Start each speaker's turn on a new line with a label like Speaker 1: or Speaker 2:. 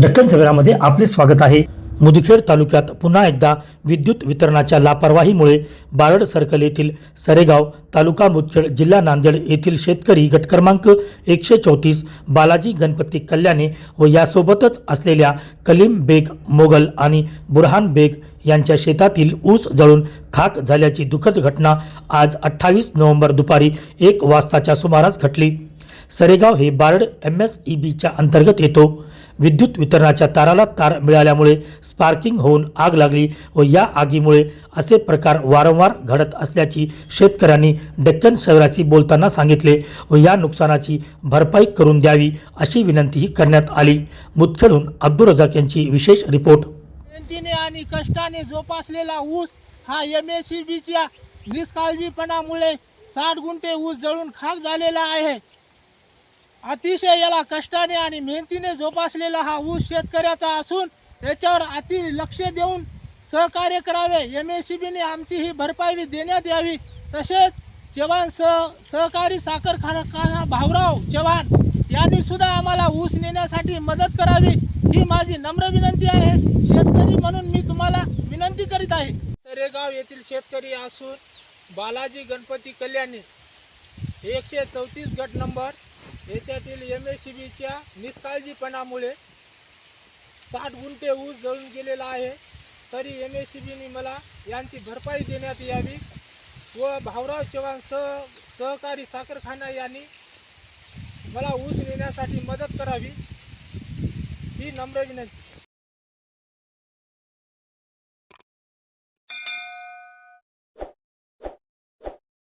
Speaker 1: दक्कन सवेरामध्ये आपले स्वागत आहे. मुदखेड तालुक्यात पुन्हा एकदा विद्युत वितरणाच्या लापरवाहीमुळे बारड सर्कल येथील सरेगाव तालुका मुदखेड जिल्हा नांदेड येथील शेतकरी गट क्रमांक एकशे चौतीस बालाजी गणपती कल्याणे व यासोबतच असलेल्या कलीम बेग मोगल आणि बुरहान बेग यांच्या शेतातील ऊस जळून खाक झाल्याची दुःखद घटना आज अठ्ठावीस नोव्हेंबर दुपारी एक वाजताच्या सुमारास घडली सरेगाव हे बारड एम एस ई बीच्या अंतर्गत येतो. विद्युत वितरणाच्या ताराला तार मिळाल्यामुळे स्पार्किंग होऊन आग लागली व या आगीमुळे असे प्रकार वारंवार घडत असल्याची शेतकऱ्यांनी डेक्कन शहराशी बोलताना सांगितले व या नुकसानाची भरपाई करून द्यावी अशी विनंतीही करण्यात आली. मुदखेडून अब्दुल रजाक यांची विशेष रिपोर्ट.
Speaker 2: मेहनतीने आणि कष्टाने जोपासलेला ऊस हा एम एस ई बीच्या निष्काळजीपणामुळे साठ गुंठे ऊस जळून खाक झालेला आहे. अतिशय याला कष्टाने आणि मेहनतीने जोपासलेला हा ऊस शेतकऱ्याचा असून याच्यावर अति लक्ष देऊन सहकार्य करावे. एम एस सी बीने आमची ही भरपाई देण्यात यावी. तसेच चव्हाण सह सहकारी साखर कारखाना भाऊराव चव्हाण यांनी सुद्धा आम्हाला ऊस नेण्यासाठी मदत करावी. ही माझी नम्र विनंती आहे. शेतकरी म्हणून मी तुम्हाला विनंती करीत आहे. तरेगाव येथील शेतकरी असून बालाजी गणपती कल्याणी एकशे चौतीस गट नंबर याच्यातील एम एस सी बीच्या निष्काळजीपणामुळे साठ गुंठे ऊस जळून गेलेला आहे. तरी एम एस सी बीने मला यांची भरपाई देण्यात यावी व भाऊराव चव्हाण सह सहकारी साखरखाना यांनी मला ऊस नेण्यासाठी मदत करावी. ही नम्र विनंती.